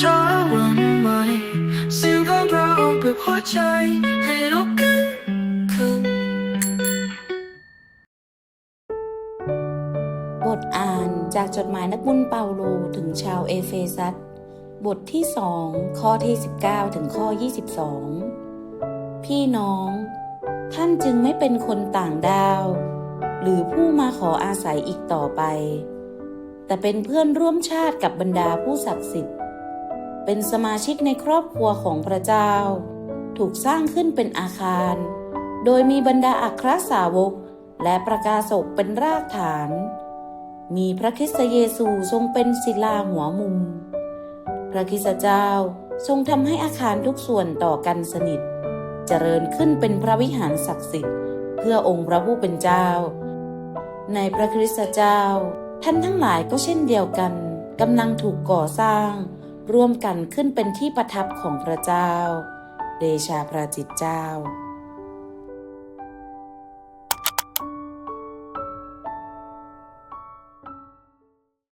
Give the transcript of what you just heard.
ช้าวันใหม่เสียงของเราเปิดหัวใจให้ลุกขึ้นขึ้นบทอ่านจากจดหมายนักบุญเปาโลถึงชาวเอเฟซัสบทที่สองข้อที่ 19 ถึงข้อ 22 พี่น้อง ท่านจึงไม่เป็นคนต่างดาว หรือผู้มาขออาศัยอีกต่อไป แต่เป็นเพื่อนร่วมชาติกับบรรดาผู้ศักดิ์สิทธิ์ เป็นสมาชิกในครอบครัวของพระเจ้า ถูกสร้างขึ้นเป็นอาคาร โดยมีบรรดาอัครสาวก และประกาศกเป็นรากฐาน มีพระคริสต์เยซูทรงเป็นศิลาหัวมุม พระคริสตเจ้าทรงทำให้อาคารทุกส่วนต่อกันสนิท เจริญขึ้นเป็นพระวิหารศักดิ์สิทธิ์ เพื่อองค์พระผู้เป็นเจ้า ในพระคริสตเจ้า ท่านทั้งหลายก็เช่นเดียวกันกำลังถูกก่อสร้าง ร่วมกันขึ้นเป็นที่ประทับของพระเจ้า เดชาพระจิตเจ้า